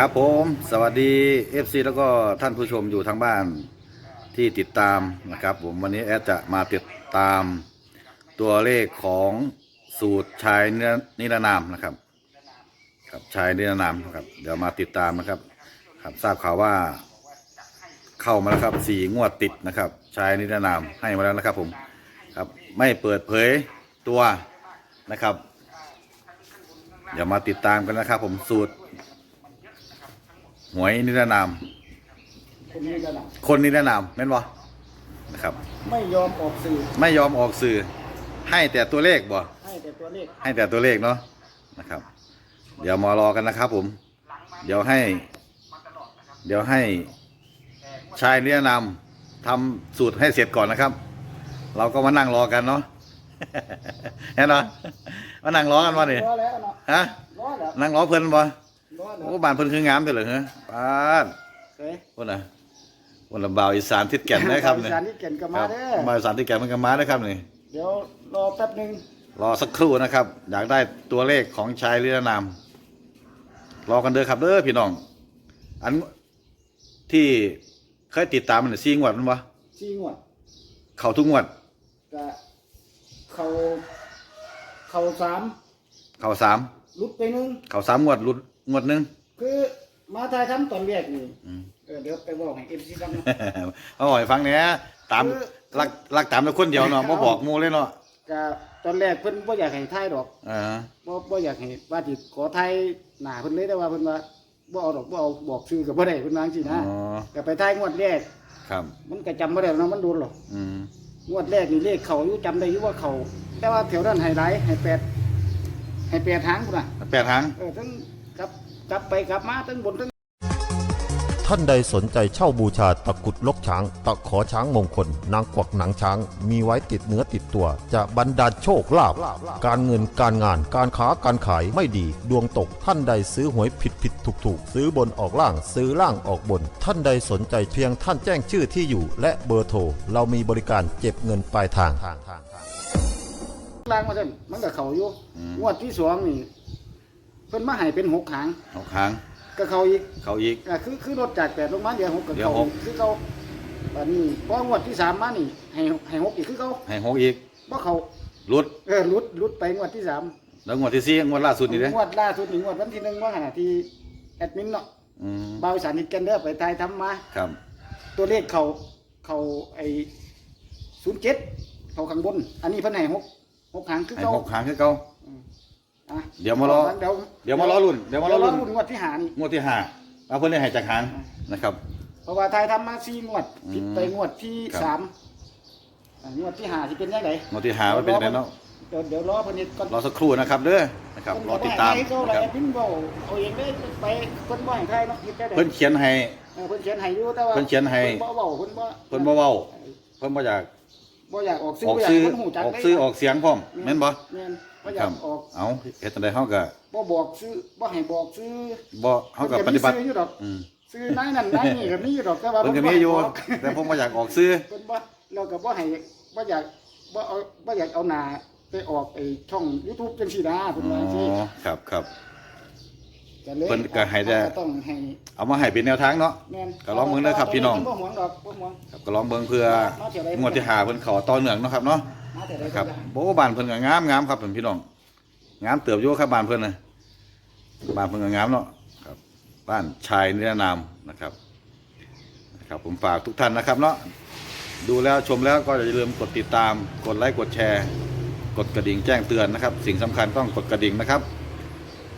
ครับผมสวัสดี FC แล้วก็ท่านผู้ชมอยู่ทางบ้านที่ติดตามนะครับ ผมวันนี้แอดจะมาติดตามตัวเลขของสูตรชายนิรนามนะครับครับชายนิรนามนะครับ เดี๋ยวมาติดตามนะครับ ครับทราบข่าวว่า เข้ามาแล้วครับสี่งวดติดนะครับ ชายนิรนามให้มาแล้วนะครับ ผมครับไม่เปิดเผยตัวนะครับ เดี๋ยวมาติดตามกันนะครับ ผมสูตร หวยนิรนาม คนนี้ก็หนักคนนิรนามแม่นบ่นะครับ ไม่ยอมออกสื่อไม่ยอมออกสื่อ ให้แต่ตัวเลขบ่ให้แต่ตัวเลขให้แต่ตัวเลขเนาะนะครับ เดี๋ยวมารอกันนะครับผม เดี๋ยวให้ เดี๋ยวให้ชายนิรนามทำสูตรให้เสร็จก่อนนะครับ เราก็มานั่งรอกันเนาะเห็นเนาะมานั่งรอกันวะนี่ร้อแล้วเนาะฮะร้อแล้วนั่งรอเพิ่นบ่ร้อแล้ว โอ้บ้านเพิ่นคืองามเด้อเหรอฮะป้าดเฮ้ยพุ่นน่ะพุ่นละบ่าวอีสานทิศแก่นนะครับอีเนี่ยสานที่เก่นก็มาเด้อบ่าวอีสานทิศแก่นมันก็มานะครับนี่ เดี๋ยวรอแป๊บหนึงรอสักครู่นะครับ อยากได้ตัวเลขของชายเรือนามรอกันเด้อครับเด้อพี่น้อง อันที่เคยติดตามมันซีงวดมันวะสี่งวดเขาทุกงวด ก็เขาเขาสามเขาสามลุดไปหนึงเขาสามงวดหลุด งวดหนึง คือมาทายทำตอนแรกนี่อืม เออเดี๋ยวไปบอกให้เอฟซีฟังนะเอาหน่อยฟังเนี้ยตามคือรักรักตามแต่คนเดียวเนาะบ่บอกหมูเลยเนาะก็ตอนแรกเพิ่นบ่อยากให้ทายดอกอ่าบ่บ่อยากให้ว่าสิขอทายหน้าเพิ่นเลยแต่ว่าเพิ่นว่าบ่เอาดอกบ่เอาบอกชื่อก็บ่ได้เพิ่นว่าจังซี่นะอ๋อก็ไปทายงวดแรกครับ มันก็จำไม่ได้แล้วเนาะมันโดนหรอกอืมงวดแรกนี่เลขเขาอยู่จำได้อยู่ว่าเขาแต่ว่าแถวนั้นไฮไลท์ให้แปดให้แปดทางพุ่นน่ะแปดหางเออทั้ง กลับกลับไปกลับมาทั้งบนทั้งท่านใดสนใจเช่าบูชาตะกรุดลกช้าง ตะขอช้างมงคล นางกวักหนังช้าง มีไว้ติดเนื้อติดตัว จะบรรดาลโชคลาภการเงินการงานการค้าการขายไม่ดีดวงตกท่านใดซื้อหวยผิดผิดถูกถูกซื้อบนออกล่างซื้อล่างออกบน ท่านใดสนใจเพียงท่านแจ้งชื่อที่อยู่ และเบอร์โทรเรามีบริการเก็บเงินปลายทางล่างมาเส้นมันก็เขาอยู่งวดที่สองนี่ เพิ่นมาให้เป็นหกหางหกหางก็เขาอีกเขาอีก อะคือคือลดจากแปดลงมาเหลือหกก็เหลือเขาหก คือเขาบัดนี้พองวดที่สามมานี่ให้ให้หกอีกคือเขาให้หกอีกเพราะเขาหลุดเออลุดลุดไปงวดที่สามแล้วงวดที่สี่งวดล่าสุดนี่เด้งวดล่าสุดนี่งวดวันที่หนึ่งว่าขณะที่แอดมินเนาะอืมบาวอีสานนิดกันเด้อไปทายทำมา ครับตัวเลขเขาเขาไอ้ศูนย์เจ็ดเขาข้างบน อันนี้เพิ่นให้หกหกหางคือให้เขาหกหางคือเก่า อะเดี๋ยวมารอ เดี๋ยวเดี๋ยวมารอรุ่นเดี๋ยวมารอรุ่นงวดที่หานี่ งวดที่ห้าเอาเพิ่นได้ให้จากหางนะครับ เพราะว่าทายทำมาสี่งวดอืมผิดไปงวดที่ครับ สามอะงวดที่หาที่เป็นยังไงงวดที่ห้าว่าเป็นยังไงเนาะเดี๋ยวเดี๋ยวรอเพิ่นเฮ็ดก่อนรอสักครู่นะครับเด้อนะครับรอติดตามเพิ่นบอกนะว่าครับให้เขาแหละพิมพ์บอกเอาเองได้ไปเพิ่นบ่ให้ทายเนาะคิดได้เพิ่นเขียนให้ เออเพิ่นเขียนให้อยู่แต่ว่าเพิ่นเขียนให้ เพิ่นบ่เว้าเพิ่นบ่เพิ่นบ่เว้าเพิ่นบ่อยากบ่อยากออกซื้อออกบ่อยากซื้อให้คนหูจักออกได้ซื้อออกเสียงพร้อมแม่นบ่แม่น บ่อคยารักบออกเอาเฮ็ดจังไดเฮาก็บ่บอกซื้อบ่ให้บอกซื้อบ่เฮาก็ปฏิบัติเพิ่นก็มีซื้ออยู่ดอกอืมซื้อนายนั่นนายนี่ก็มีอยู่ดอกแต่ว่าเพิ่นก็มีอยู่บ่ให้บอกแต่ผมบ่อยากออกซื้อเพิ่นบ่เราก็บ่ให้บ่อยากบ่เอาบ่อยากเอาหน้าไปออกไอ้ช่อง YouTube จังซี่นะเพิ่นอ๋ว่าจังซี่อครับครับก็เลยเพิ่นก็ให้แต่ก็ต้องให้เอามาให้เป็นแนวทางเนาะแม่นก็ลองเบิ่งเด้อครับพี่น้องบ่หวงดอกบ่หวงครับก็ลองเบิ่งเพื่อมาเที่ยวใดงวดที่ห้าเพิ่นเข้าต่อเนื่องเนาะครับเนาะมาแต่ใด นะคก็รับได้โอ้บ้านเพิ่นก็งามงามครับพี่น้องงามเติบโยครับบ้านเพิ่นน่ะบ้านเพิ่นก็งามเนาะครับบ้านชายนิรนามนะครับนะครับ ผมฝากทุกท่านนะครับเนาะดูแล้วชมแล้วก็อย่าลืมกดติดตาม กดไลค์กดแชร์ กดกระดิ่งแจ้งเตือนนะครับ สิ่งสำคัญต้องกดกระดิ่งนะครับ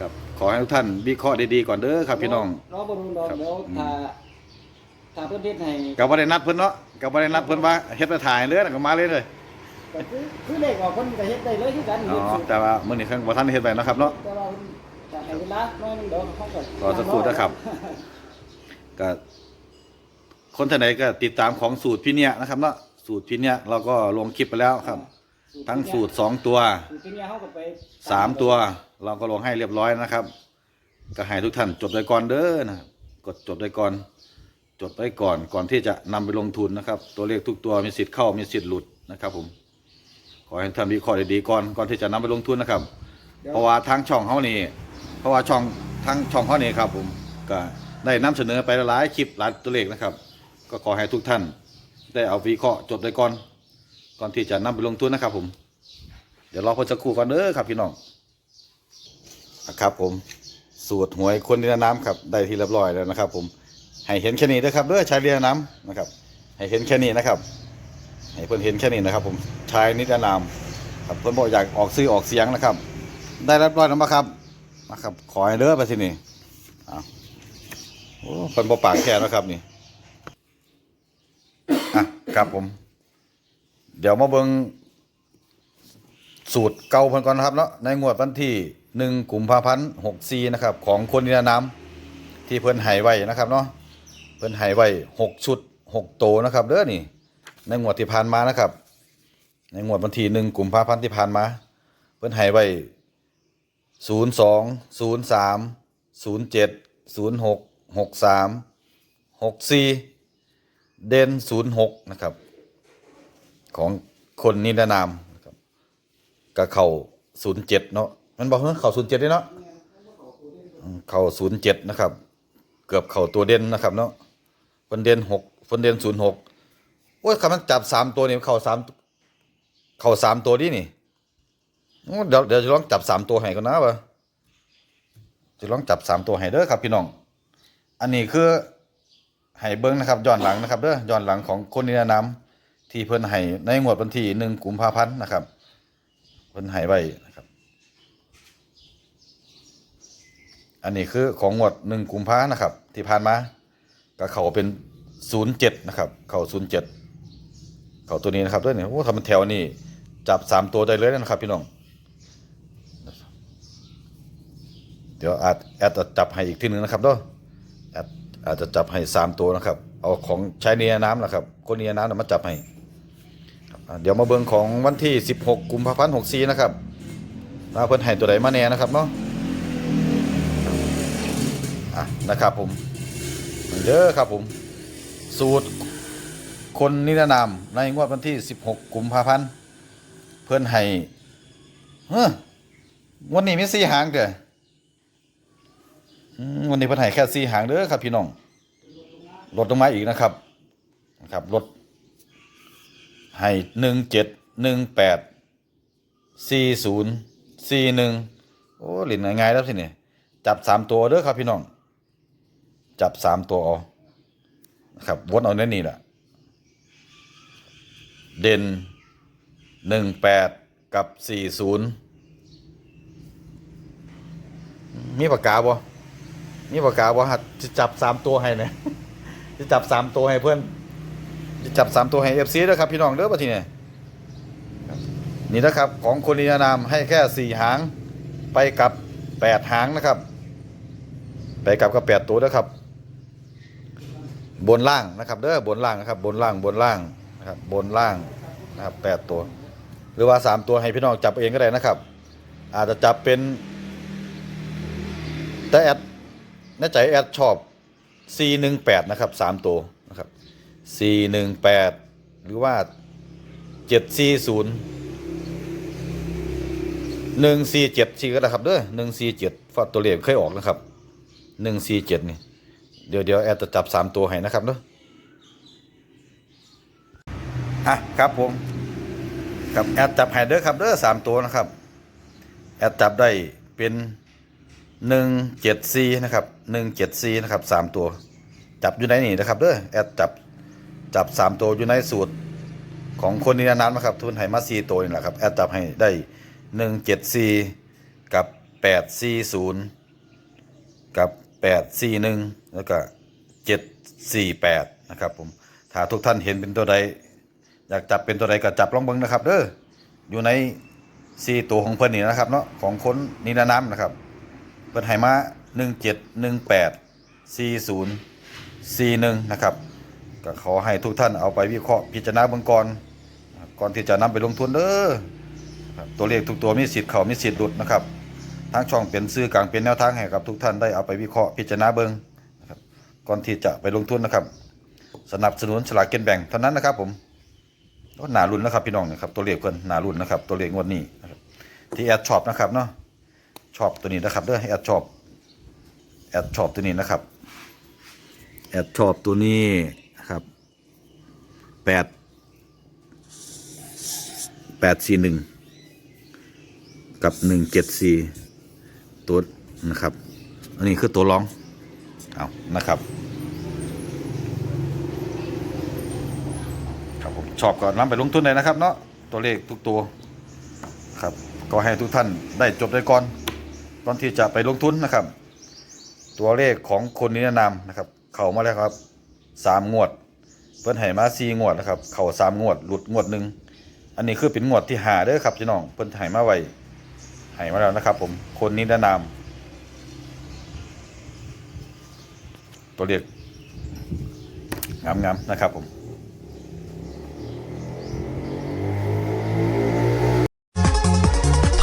ครับขอให้ทุกท่านวิเคราะห์ดีๆก่อนเด้อครับพี่น้องรอบ่รู้ดอกครับเดี๋ยวอืมถ้าถ้าเพิ่นเฮ็ดให้กับบ่ได้นัดเพิ่นเนาะกับบ่ได้นัดเพิ่นว่าเฮ็ดไปถ่ายเลยแล้วก็มาเลยเลย ก็คือคือเลขออกเพิ่นก็เฮ็ดได้เลยคือกันอ๋อเฮ็ดสุดแต่ว่ามื้อนี้ครั้งบ่ทันได้เฮ็ดไปเนาะครับเนาะ แต่ว่าจะให้เวลาหน้อยหนึงเดี๋ยวเขาก็รอสักครู่นะครับ ก็คนท่านใดก็ติดตามของสูตรพี่เนี่ยนะครับเนาะสูตรพี่เนี่ยเราก็ลงคลิปไปแล้วครับ ทั้งสูตรสองตัวสูตรที่เนี่ยเขาก็ไปสามตัว เราก็ลงให้เรียบร้อยนะครับ ก็ให้ทุกท่านจดไว้ก่อนเด้อนะครับกดจดไว้ก่อน จดไว้ก่อนก่อนที่จะนำไปลงทุนนะครับ ตัวเลขทุกตัวมีสิทธิ์เข้ามีสิทธิ์หลุดนะครับผม ขอให้ท่านวิเคราะห์ดีๆก่อนก่อนที่จะนำไปลงทุนนะครับดี๋ยวเพราะว่าทางช่องเขานี่ เพราะว่าช่องทางช่องเขานี่ครับ ผมก็ได้นำเสนอไปหลายคลิปหลายตัวเลขนะครับ ก็ขอให้ทุกท่าน ได้เอาวิเคราะห์จดไว้ก่อน ก่อนที่จะนำไปลงทุนนะครับ ผม เดี๋ยวรอเพิ่นสักครู่ก่อนเด้อครับพี่น้องอะครับ ผมสูตรหวยคนเรือน้ำครับได้ที่เรียบร้อยแล้วนะครับ ผมให้เห็นแค่นี้นะครับเด้อชายเรือน้ำนะครับ ให้เห็นแค่นี้นะครับ ให้เพิ่อนเห็นแค่นี้นะครับ ผมชายนิรนามครับเพิ่อนบอกอยากออกซื้อออกเสียงนะครับ ได้รียบร้อยแล้วมาครับนะครับ ขอให้เด้อไปที่นี่อ้าวโอ้เพิ่นบ่ปากแค่นะครับนี่อะครับผม เดี๋ยวมาเบิ่งสูตรเก่าเพิ่นก่อนนะครับเนาะในงวดวันที่หนึ่งกุมภาพันธ์หกสี่นะครับ ของคนนิรนามที่เพิ่นให้ไว้นะครับเนาะเพิ่นให้ไว้หกชุดหกโตนะครับเด้อนี่ ในงวดที่ผ่านมานะครับ ในงวดวันที่หนึ่งกุมภาพันธ์ที่ผ่านมา เพิ่นให้ไว้ศูนย์สองศูนย์สามศูนย์เจ็ดศูนย์หกหกสามหกสี่เด่นศูนย์หกนะครับ ของคนนิรนามนะครับกับเข่าศูนย์เจ็ดเนาะมันบอกเฮ้ยเข่าศูนย์เจ็ดด้วยเนาะเข่าศูนย์เจ็ดนะครับ เกือบเข่าตัวเด่นนะครับเนาะเพิ่นเด่นหกเพิ่นเด่นศูนย์หก โอ้ยคำมันจับสามตัวนี่เข่าสามเข่าสามตัวดินี่เดี๋ยวเดี๋ยวจะลองจับสามตัวให้ก่อนนะวะจะลองจับสามตัวให้เด้อครับพี่น้อง อันนี้คือให้เบิ้งนะครับย้อนหลังนะครับเด้อย้อนหลังของคนนิรนามที่เพิ่นให้ในงวดวันที่หนึ่งกุมภาพันธ์นะครับ เพิ่นให้ไว้นะครับ อันนี้คือของงวดหนึ่งกุมภานะครับ ที่ผ่านมาก็เขาเป็นศูนย์เจ็ดนะครับ เขาศูนย์เจ็ด เขาตัวนี้นะครับด้วยเนี่ยโอ้ทำเป็นแถวนี่จับสามตัวได้เลยนะครับพี่น้อง เดี๋ยวอาจแอดจะจับให้อีกทีหนึ่งนะครับเด้วยแอดอาจจะจับให้สามตัวนะครับ เอาของใช้เนียน้ำนะครับคนเนียน้ำนะมาจับให้เดี๋ยวมาเบิ่งของวันที่ 16 กุมภาพันธ์64 นะครับว่าเพิ่นให้ตัวใดมาแน่นะครับเนาะอะนะครับผมเด้อครับผม สูตร คนนิรนามในงวดวันที่ 16กุมภาพันธ์เพิ่อนให้เฮ้อวันนี้มีสี่หางเด้อวันนี้เพิ่อนให้แค่สี่หางเด้อครับ พี่น้องลดลงมาอีกนะครับนะครับลดให้หนึ่งเจ็ดหนึ่งแปดสี่ศูนย์สี่หนึ่งโอ้หลินง่ายแล้วสิเนี่ยจับสามตัวเด้อครับพี่น้อง จับสามตัวเอานะครับวนเอาเน้นนี่แหละ เด่นหนึ่งแปดกับสี่ศูนย์มีปากกาบ่มีปากกาบ่ฮัดจะจับสามตัวให้เนี่ยจะจับสามตัวให้เพื่อนจะจับสามตัวให้เอฟซีด้วยครับพี่น้องเด้อปะทีเนี่ยนี่นะครับของคนนิรนามให้แค่สี่หางไปกับแปดหางนะครับ ไปกับกับแปดตัวนะครับ บนล่างนะครับเด้อบนล่างนะครับ บนล่างบนล่าง นะครับบนล่างนะครับแปดตัว หรือว่าสามตัวให้พี่น้องจับเองก็ได้นะครับ อาจจะจับเป็น แต่แอดในใจแอดชอบ 418 นะครับสามตัวนะครับ 418 หรือว่า 740 147สี่ก็ได้ครับเด้อ147ฟอดตัวเลขเคยออกนะครับ 147 นี่ เดี๋ยวเดี๋ยวแอดจะจับ 3 ตัวให้นะครับเด้อ อะครับผมครับแอดจับให้เด้อครับเด้อ3ตัวนะครับ แอดจับได้เป็น174นะครับ174นะครับสามตัว จับอยู่ในนี่นะครับเด้อแอดจับจับสามตัวอยู่ในสูตรของคนนิรนามนะครับทุนไหมาซีตัวนี่แหละครับแอดจับให้ได้หนึ่งเจ็ดสี่กับแปดสี่ศูนย์กับแปดสี่หนึ่งแล้วก็เจ็ดสี่แปดนะครับผมถ้าทุกท่านเห็นเป็นตัวใด อยากจับเป็นตัวใดก็จับลองเบิ้งนะครับเด้ออยู่ในซีตัวของเพิ่นนี่นะครับเนาะของคนนิรนามนะครับเปิดไหมาหนึ่งเจ็ดหนึ่งแปดสี่ศูนย์สี่หนึ่งนะครับก็ขอให้ทุกท่านเอาไปวิเคราะห์พิจารณาเบื้องก่อนก่อนที่จะนำไปลงทุนเด้อตัวเลขทุกตัวมีสิทธิ์เขามีสิทธิ์หลุดนะครับทางช่องเป็นซื้อกลางเป็นแนวทางให้กับทุกท่านได้เอาไปวิเคราะห์พิจารณาเบื้องก่อนที่จะไปลงทุนนะครับ สนับสนุนฉลากเก็นแบ่งเท่านั้นนะครับผม หนารุ่นนะครับพี่น้องนะครับตัวเลขเพิ่นหนารุ่นนะครับตัวเลขงวดนี้นะครับที่แอดช็อปนะครับเนาะชอบตัวนี้นะครับเด้อแอดชอบแอดชอบตัวนี้นะครับแอดชอบตัวนี้นะครับแปดแปดสี่หนึ่งกับหนึ่งเจ็ดสี่ตัวนะครับ อันนี้คือตัวร้องเอานะครับ ครับผม ชอบก็นำไปลงทุนเลยนะครับ เนาะตัวเลขทุกตัวครับ ก็ให้ทุกท่านได้จดไว้ก่อนก่อนที่จะไปลงทุนนะครับ ตัวเลขของคนนิรนามนะครับ เข้ามาแล้วครับสามงวด เพิ่นให้มาสี่งวดนะครับ เข้าสามงวด หลุดงวดหนึ่งอันนี้คือเป็นงวดที่หาเด้อครับพี่น้องเพิ่นให้มาไว้ให้มาแล้วนะครับ ผมคนนิรนาม ตัวเลขงามๆนะครับผม